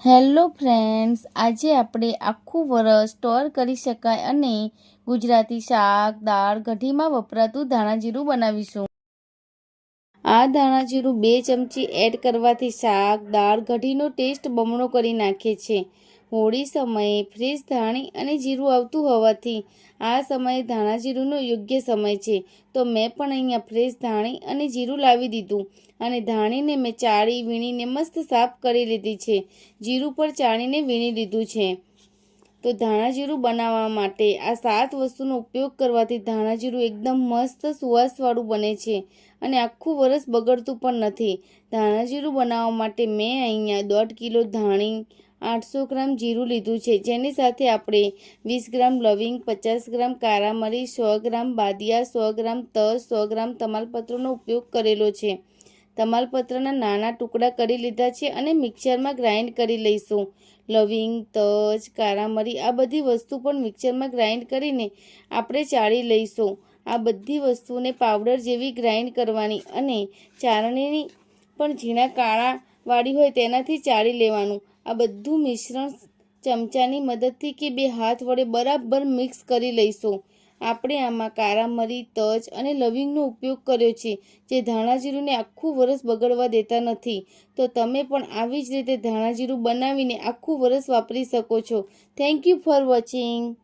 Hello friends, આજે આપણે આખું વરસ સ્ટોર કરી શકાય અને ગુજરાતી શાક, દાળ કઢીમાં વપરાતું ધાણાજીરું બનાવીશું. આ ધાણાજીરું બે ચમચી એડ કરવાથી શાક, દાળ કઢીનો ટેસ્ટ બમણો કરી નાખે છે. હોળી સમયે ફ્રેશ ધાણી અને જીરું આવતું હોવાથી આ સમયે ધાણા જીરુંનો યોગ્ય સમય છે. તો મેં પણ અહીંયા ફ્રેશ ધાણી અને જીરું લાવી દીધું અને ધાણીને મેં ચાળી વીણીને મસ્ત સાફ કરી લીધી છે. જીરું પર ચાળીને વીણી લીધું છે. તો ધાણાજીરું બનાવવા માટે આ સાત વસ્તુનો ઉપયોગ કરવાથી ધાણાજીરું એકદમ મસ્ત સુવાસવાળું બને છે અને આખું વરસ બગડતું પણ નથી. ધાણાજીરું બનાવવા માટે મેં અહીંયા દોઢ કિલો ધાણી, આઠસો ગ્રામ જીરું લીધું છે. જેની સાથે આપણે વીસ ગ્રામ લવિંગ, પચાસ ગ્રામ કારામરી, સો ગ્રામ બાદિયા, સો ગ્રામ તજ સો ગ્રામ તમાલપત્રનો ઉપયોગ કરેલો છે. તમાલપત્રના નાના ટુકડા કરી લીધા છે અને મિક્સરમાં ગ્રાઇન્ડ કરી લઈશું. લવિંગ, તજ, કારામરી આ બધી વસ્તુ પણ મિક્સરમાં ગ્રાઇન્ડ કરીને આપણે ચાળી લઈશું. આ બધી વસ્તુને પાવડર જેવી ગ્રાઇન્ડ કરવાની અને ચારણીની પણ ઝીણા કાળાવાળી હોય તેનાથી ચાળી લેવાનું. આ બધું મિશ્રણ ચમચાની મદદથી કે બે હાથ વડે બરાબર મિક્સ કરી લઈશું. આપણે આમાં કાળા મરી, તજ અને લવિંગનો ઉપયોગ કર્યો છે, જે ધાણાજીરુંને આખું વરસ બગડવા દેતા નથી. તો તમે પણ આવી જ રીતે ધાણાજીરું બનાવીને આખું વરસ વાપરી શકો છો. Thank you for watching